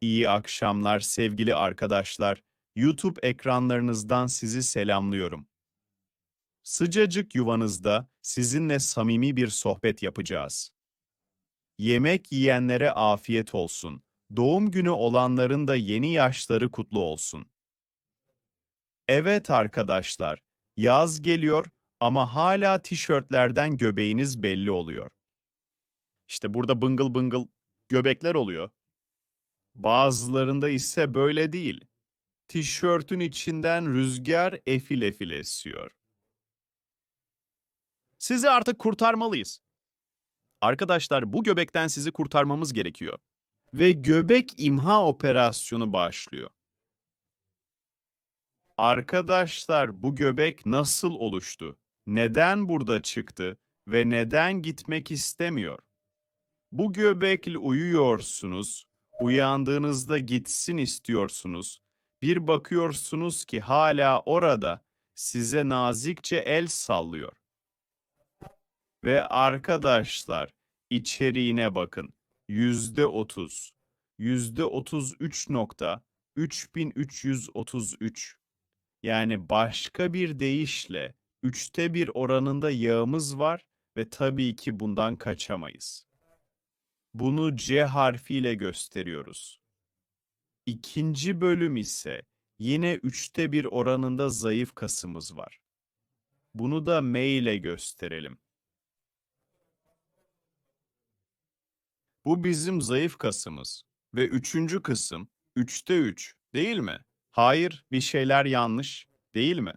İyi akşamlar sevgili arkadaşlar. YouTube ekranlarınızdan sizi selamlıyorum. Sıcacık yuvanızda sizinle samimi bir sohbet yapacağız. Yemek yiyenlere afiyet olsun. Doğum günü olanların da yeni yaşları kutlu olsun. Evet arkadaşlar, yaz geliyor ama hala tişörtlerden göbeğiniz belli oluyor. İşte burada bıngıl bıngıl göbekler oluyor. Bazılarında ise böyle değil. Tişörtün içinden rüzgar efil efil esiyor. Sizi artık kurtarmalıyız. Arkadaşlar bu göbekten sizi kurtarmamız gerekiyor. Ve göbek imha operasyonu başlıyor. Arkadaşlar bu göbek nasıl oluştu? Neden burada çıktı ve neden gitmek istemiyor? Bu göbekle uyuyorsunuz, uyandığınızda gitsin istiyorsunuz. Bir bakıyorsunuz ki hala orada size nazikçe el sallıyor. Ve arkadaşlar içeriğine bakın. Yüzde otuz. Yüzde otuz üç nokta. 3333. Yani başka bir deyişle üçte bir oranında yağımız var ve tabii ki bundan kaçamayız. Bunu C harfiyle gösteriyoruz. İkinci bölüm ise yine üçte bir oranında zayıf kasımız var. Bunu da M ile gösterelim. Bu bizim zayıf kasımız ve üçüncü kısım üçte üç değil mi? Hayır, bir şeyler yanlış değil mi?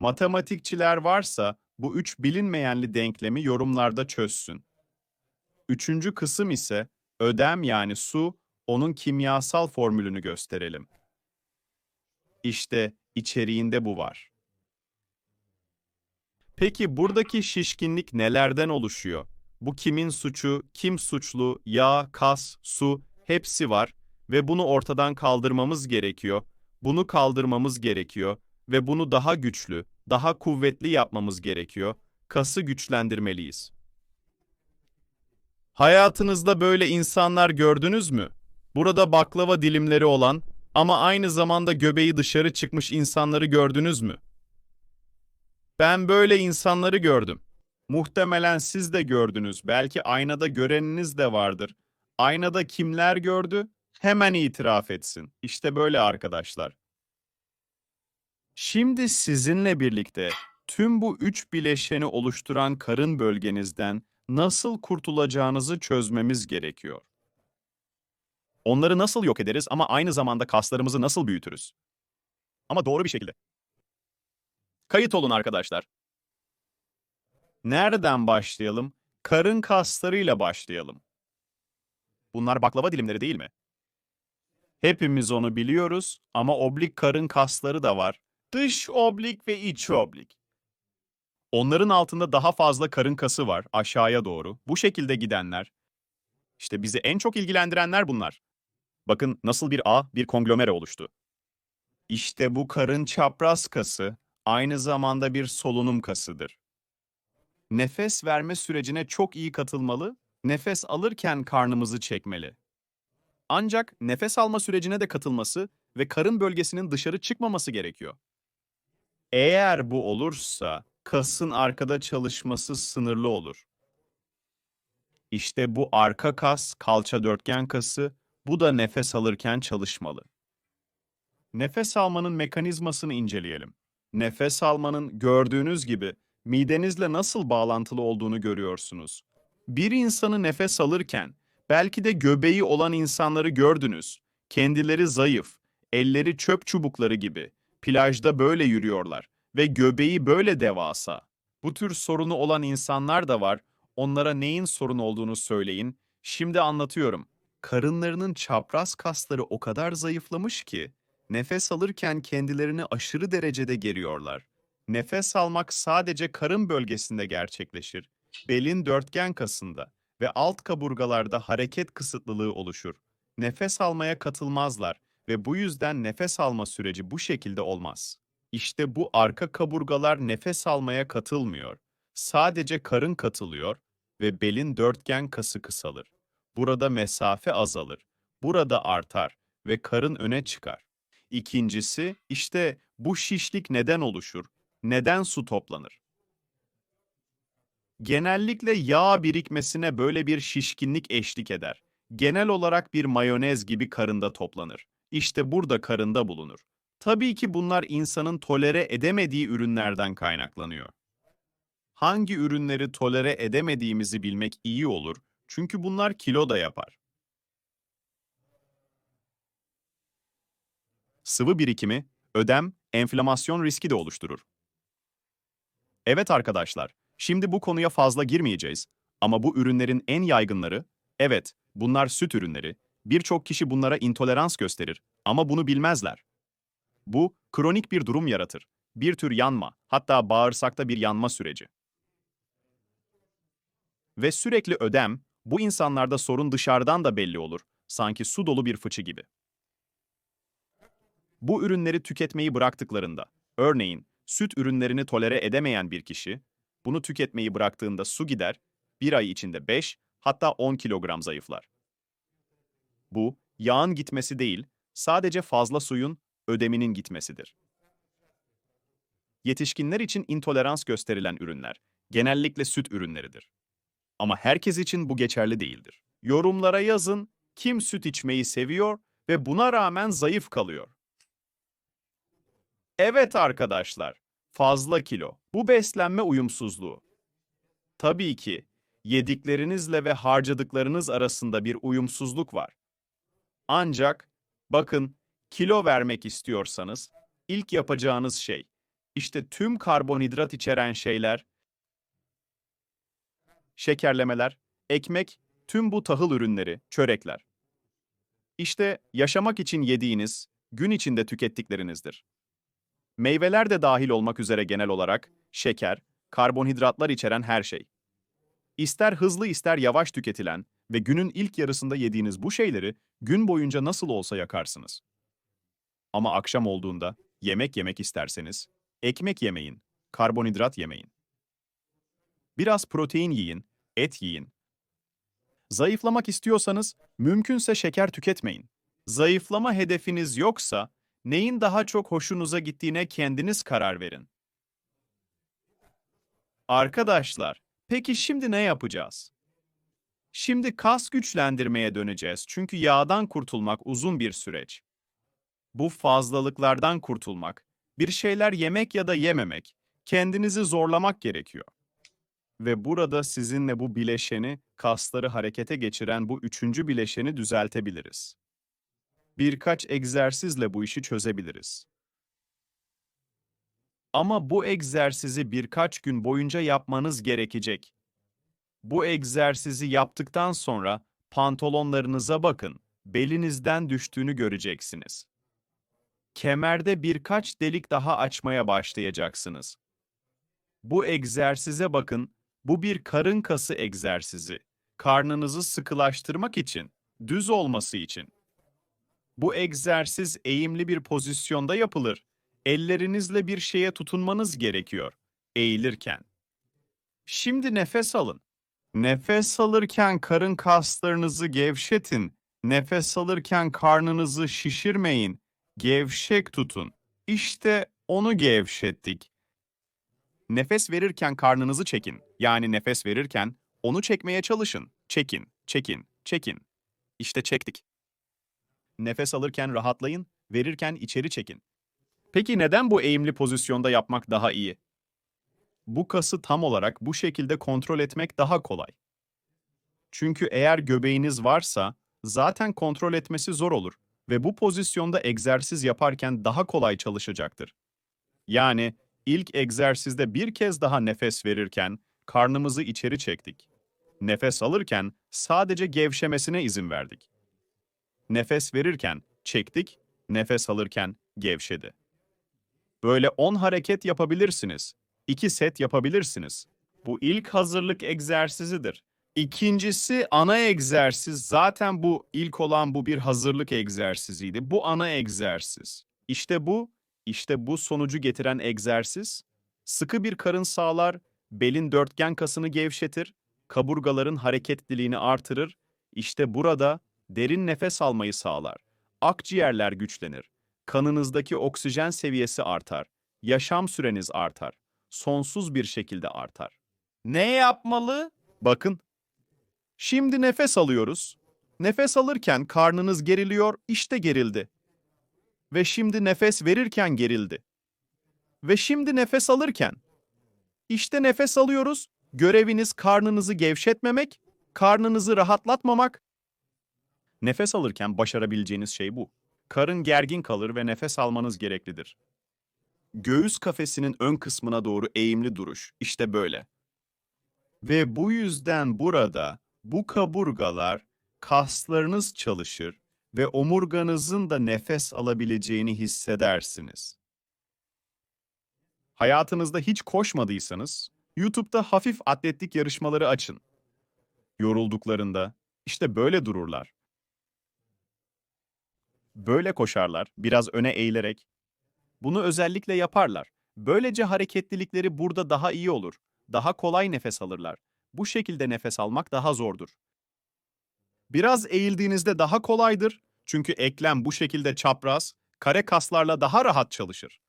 Matematikçiler varsa bu üç bilinmeyenli denklemi yorumlarda çözsün. Üçüncü kısım ise ödem yani su, onun kimyasal formülünü gösterelim. İşte içeriğinde bu var. Peki buradaki şişkinlik nelerden oluşuyor? Bu kimin suçu, kim suçlu, yağ, kas, su hepsi var ve bunu ortadan kaldırmamız gerekiyor. Bunu kaldırmamız gerekiyor ve bunu daha güçlü, daha kuvvetli yapmamız gerekiyor. Kası güçlendirmeliyiz. Hayatınızda böyle insanlar gördünüz mü? Burada baklava dilimleri olan ama aynı zamanda göbeği dışarı çıkmış insanları gördünüz mü? Ben böyle insanları gördüm. Muhtemelen siz de gördünüz. Belki aynada göreniniz de vardır. Aynada kimler gördü? Hemen itiraf etsin. İşte böyle arkadaşlar. Şimdi sizinle birlikte tüm bu üç bileşeni oluşturan karın bölgenizden nasıl kurtulacağınızı çözmemiz gerekiyor. Onları nasıl yok ederiz ama aynı zamanda kaslarımızı nasıl büyütürüz? Ama doğru bir şekilde. Kayıt olun arkadaşlar. Nereden başlayalım? Karın kaslarıyla başlayalım. Bunlar baklava dilimleri değil mi? Hepimiz onu biliyoruz ama oblik karın kasları da var. Dış oblik ve iç oblik. Onların altında daha fazla karın kası var aşağıya doğru. Bu şekilde gidenler. İşte bizi en çok ilgilendirenler bunlar. Bakın nasıl bir ağ, bir konglomere oluştu. İşte bu karın çapraz kası aynı zamanda bir solunum kasıdır. Nefes verme sürecine çok iyi katılmalı, nefes alırken karnımızı çekmeli. Ancak nefes alma sürecine de katılması ve karın bölgesinin dışarı çıkmaması gerekiyor. Eğer bu olursa kasın arkada çalışması sınırlı olur. İşte bu arka kas, kalça dörtgen kası, bu da nefes alırken çalışmalı. Nefes almanın mekanizmasını inceleyelim. Nefes almanın gördüğünüz gibi midenizle nasıl bağlantılı olduğunu görüyorsunuz. Bir insanı nefes alırken belki de göbeği olan insanları gördünüz. Kendileri zayıf, elleri çöp çubukları gibi. Plajda böyle yürüyorlar ve göbeği böyle devasa. Bu tür sorunu olan insanlar da var. Onlara neyin sorun olduğunu söyleyin. Şimdi anlatıyorum. Karınlarının çapraz kasları o kadar zayıflamış ki nefes alırken kendilerini aşırı derecede geriyorlar. Nefes almak sadece karın bölgesinde gerçekleşir. Belin dörtgen kasında ve alt kaburgalarda hareket kısıtlılığı oluşur. Nefes almaya katılmazlar ve bu yüzden nefes alma süreci bu şekilde olmaz. İşte bu arka kaburgalar nefes almaya katılmıyor. Sadece karın katılıyor ve belin dörtgen kası kısalır. Burada mesafe azalır. burada artar ve karın öne çıkar. İkincisi, işte bu şişlik neden oluşur? Neden su toplanır? Genellikle yağ birikmesine böyle bir şişkinlik eşlik eder. Genel olarak bir mayonez gibi karında toplanır. İşte burada karında bulunur. Tabii ki bunlar insanın tolere edemediği ürünlerden kaynaklanıyor. Hangi ürünleri tolere edemediğimizi bilmek iyi olur çünkü bunlar kilo da yapar. Sıvı birikimi, ödem, enflamasyon riski de oluşturur. Evet arkadaşlar, şimdi bu konuya fazla girmeyeceğiz ama bu ürünlerin en yaygınları, evet, bunlar süt ürünleri. Birçok kişi bunlara intolerans gösterir ama bunu bilmezler. Bu, kronik bir durum yaratır. Bir tür yanma, hatta bağırsakta bir yanma süreci. Ve sürekli ödem, bu insanlarda sorun dışarıdan da belli olur, sanki su dolu bir fıçı gibi. Bu ürünleri tüketmeyi bıraktıklarında, örneğin süt ürünlerini tolere edemeyen bir kişi, bunu tüketmeyi bıraktığında su gider, bir ay içinde 5, hatta 10 kilogram zayıflar. Bu, yağın gitmesi değil, sadece fazla suyun ödeminin gitmesidir. Yetişkinler için intolerans gösterilen ürünler, genellikle süt ürünleridir. Ama herkes için bu geçerli değildir. Yorumlara yazın, kim süt içmeyi seviyor ve buna rağmen zayıf kalıyor. Evet arkadaşlar, fazla kilo. Bu beslenme uyumsuzluğu. Tabii ki yediklerinizle ve harcadıklarınız arasında bir uyumsuzluk var. Ancak bakın kilo vermek istiyorsanız ilk yapacağınız şey işte tüm karbonhidrat içeren şeyler, şekerlemeler, ekmek, tüm bu tahıl ürünleri, çörekler. İşte yaşamak için yediğiniz, gün içinde tükettiklerinizdir. Meyveler de dahil olmak üzere genel olarak şeker, karbonhidratlar içeren her şey. İster hızlı ister yavaş tüketilen ve günün ilk yarısında yediğiniz bu şeyleri gün boyunca nasıl olsa yakarsınız. Ama akşam olduğunda yemek yemek isterseniz ekmek yemeyin, karbonhidrat yemeyin. Biraz protein yiyin, et yiyin. Zayıflamak istiyorsanız mümkünse şeker tüketmeyin. Zayıflama hedefiniz yoksa neyin daha çok hoşunuza gittiğine kendiniz karar verin. Arkadaşlar, peki şimdi ne yapacağız? Şimdi kas güçlendirmeye döneceğiz çünkü yağdan kurtulmak uzun bir süreç. Bu fazlalıklardan kurtulmak, bir şeyler yemek ya da yememek, kendinizi zorlamak gerekiyor. Ve burada sizinle bu bileşeni, kasları harekete geçiren bu üçüncü bileşeni düzeltebiliriz. Birkaç egzersizle bu işi çözebiliriz. Ama bu egzersizi birkaç gün boyunca yapmanız gerekecek. Bu egzersizi yaptıktan sonra pantolonlarınıza bakın, belinizden düştüğünü göreceksiniz. Kemerde birkaç delik daha açmaya başlayacaksınız. Bu egzersize bakın, bu bir karın kası egzersizi. Karnınızı sıkılaştırmak için, düz olması için. Bu egzersiz eğimli bir pozisyonda yapılır. Ellerinizle bir şeye tutunmanız gerekiyor, eğilirken. Şimdi nefes alın. Nefes alırken karın kaslarınızı gevşetin. Nefes alırken karnınızı şişirmeyin. Gevşek tutun. İşte onu gevşettik. Nefes verirken karnınızı çekin. Yani nefes verirken onu çekmeye çalışın. Çekin, çekin, çekin. İşte çektik. Nefes alırken rahatlayın, verirken içeri çekin. Peki neden bu eğimli pozisyonda yapmak daha iyi? Bu kası tam olarak bu şekilde kontrol etmek daha kolay. Çünkü eğer göbeğiniz varsa zaten kontrol etmesi zor olur ve bu pozisyonda egzersiz yaparken daha kolay çalışacaktır. Yani ilk egzersizde bir kez daha nefes verirken karnımızı içeri çektik. Nefes alırken sadece gevşemesine izin verdik. Nefes verirken çektik, nefes alırken gevşedi. Böyle 10 hareket yapabilirsiniz. 2 set yapabilirsiniz. Bu ilk hazırlık egzersizidir. İkincisi ana egzersiz. Zaten bu ilk olan bu bir hazırlık egzersiziydi. Bu ana egzersiz. İşte bu, işte bu sonucu getiren egzersiz. Sıkı bir karın sağlar, belin dörtgen kasını gevşetir, kaburgaların hareketliliğini artırır. İşte burada derin nefes almayı sağlar. Akciğerler güçlenir. Kanınızdaki oksijen seviyesi artar. Yaşam süreniz artar. Sonsuz bir şekilde artar. Ne yapmalı? Bakın. Şimdi nefes alıyoruz. Nefes alırken karnınız geriliyor, işte gerildi. Ve şimdi nefes verirken gerildi. Ve şimdi nefes alırken. İşte nefes alıyoruz. Göreviniz karnınızı gevşetmemek, karnınızı rahatlatmamak. Nefes alırken başarabileceğiniz şey bu. Karın gergin kalır ve nefes almanız gereklidir. Göğüs kafesinin ön kısmına doğru eğimli duruş. İşte böyle. Ve bu yüzden burada bu kaburgalar kaslarınız çalışır ve omurganızın da nefes alabileceğini hissedersiniz. Hayatınızda hiç koşmadıysanız, YouTube'da hafif atletlik yarışmaları açın. Yorulduklarında işte böyle dururlar. Böyle koşarlar, biraz öne eğilerek. Bunu özellikle yaparlar. Böylece hareketlilikleri burada daha iyi olur. Daha kolay nefes alırlar. Bu şekilde nefes almak daha zordur. Biraz eğildiğinizde daha kolaydır. Çünkü eklem bu şekilde çapraz, kare kaslarla daha rahat çalışır.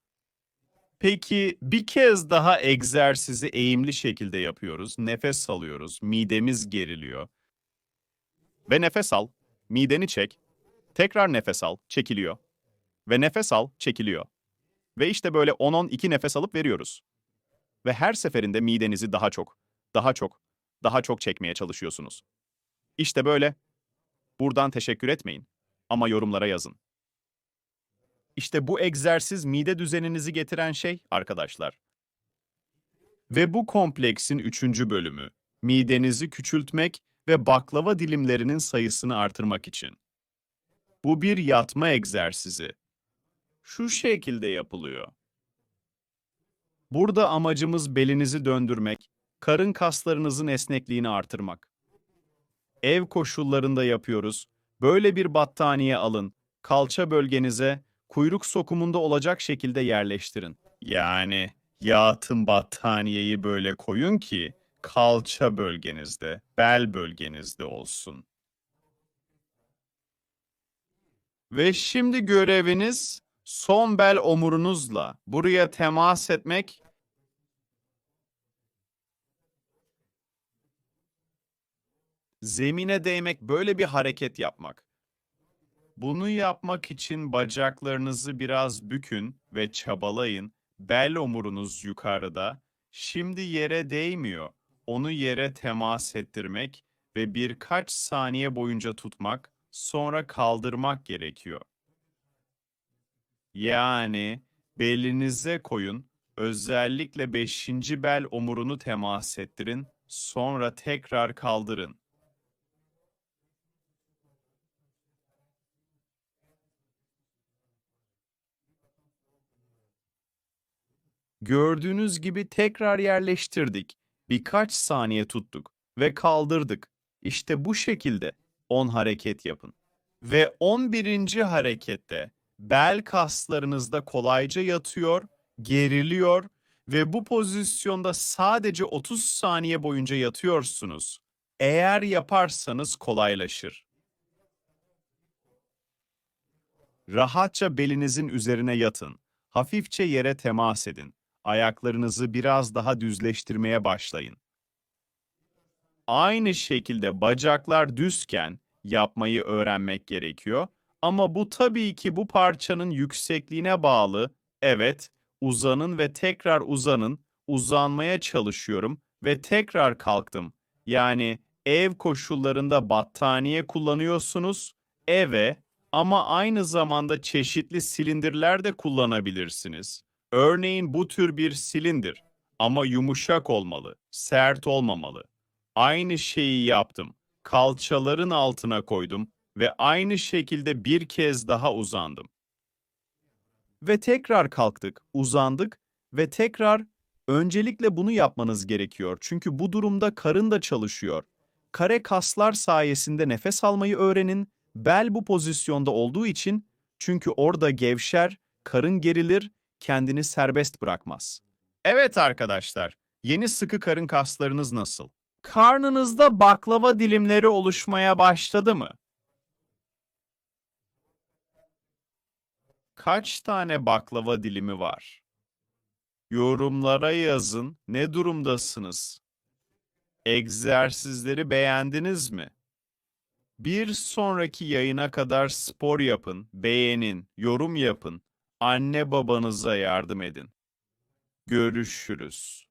Peki bir kez daha egzersizi eğimli şekilde yapıyoruz. Nefes alıyoruz, midemiz geriliyor. Ve nefes al, mideni çek. Tekrar nefes al, çekiliyor. Ve nefes al, çekiliyor. Ve işte böyle 10-12 nefes alıp veriyoruz. Ve her seferinde midenizi daha çok, daha çok, daha çok çekmeye çalışıyorsunuz. İşte böyle. Buradan teşekkür etmeyin ama yorumlara yazın. İşte bu egzersiz mide düzeninizi getiren şey arkadaşlar. Ve bu kompleksin üçüncü bölümü, midenizi küçültmek ve baklava dilimlerinin sayısını artırmak için. Bu bir yatma egzersizi. Şu şekilde yapılıyor. Burada amacımız belinizi döndürmek, karın kaslarınızın esnekliğini artırmak. Ev koşullarında yapıyoruz. Böyle bir battaniye alın, kalça bölgenize kuyruk sokumunda olacak şekilde yerleştirin. Yani yatın battaniyeyi böyle koyun ki kalça bölgenizde, bel bölgenizde olsun. Ve şimdi göreviniz son bel omurunuzla buraya temas etmek zemine değmek, böyle bir hareket yapmak. Bunu yapmak için bacaklarınızı biraz bükün ve çabalayın. Bel omurunuz yukarıda. Şimdi yere değmiyor. Onu yere temas ettirmek ve birkaç saniye boyunca tutmak, sonra kaldırmak gerekiyor. Yani belinize koyun, özellikle 5. bel omurunu temas ettirin, sonra tekrar kaldırın. Gördüğünüz gibi tekrar yerleştirdik. Birkaç saniye tuttuk ve kaldırdık. İşte bu şekilde 10 hareket yapın. Ve 11. harekette bel kaslarınızda kolayca yatıyor, geriliyor ve bu pozisyonda sadece 30 saniye boyunca yatıyorsunuz. Eğer yaparsanız kolaylaşır. Rahatça belinizin üzerine yatın. Hafifçe yere temas edin ayaklarınızı biraz daha düzleştirmeye başlayın. Aynı şekilde bacaklar düzken yapmayı öğrenmek gerekiyor. Ama bu tabii ki bu parçanın yüksekliğine bağlı. Evet, uzanın ve tekrar uzanın. Uzanmaya çalışıyorum ve tekrar kalktım. Yani ev koşullarında battaniye kullanıyorsunuz. Eve ama aynı zamanda çeşitli silindirler de kullanabilirsiniz. Örneğin bu tür bir silindir ama yumuşak olmalı, sert olmamalı. Aynı şeyi yaptım. Kalçaların altına koydum ve aynı şekilde bir kez daha uzandım. Ve tekrar kalktık, uzandık ve tekrar öncelikle bunu yapmanız gerekiyor. Çünkü bu durumda karın da çalışıyor. Kare kaslar sayesinde nefes almayı öğrenin. Bel bu pozisyonda olduğu için çünkü orada gevşer, karın gerilir kendini serbest bırakmaz. Evet arkadaşlar, yeni sıkı karın kaslarınız nasıl? Karnınızda baklava dilimleri oluşmaya başladı mı? Kaç tane baklava dilimi var? Yorumlara yazın ne durumdasınız? Egzersizleri beğendiniz mi? Bir sonraki yayına kadar spor yapın, beğenin, yorum yapın anne babanıza yardım edin. Görüşürüz.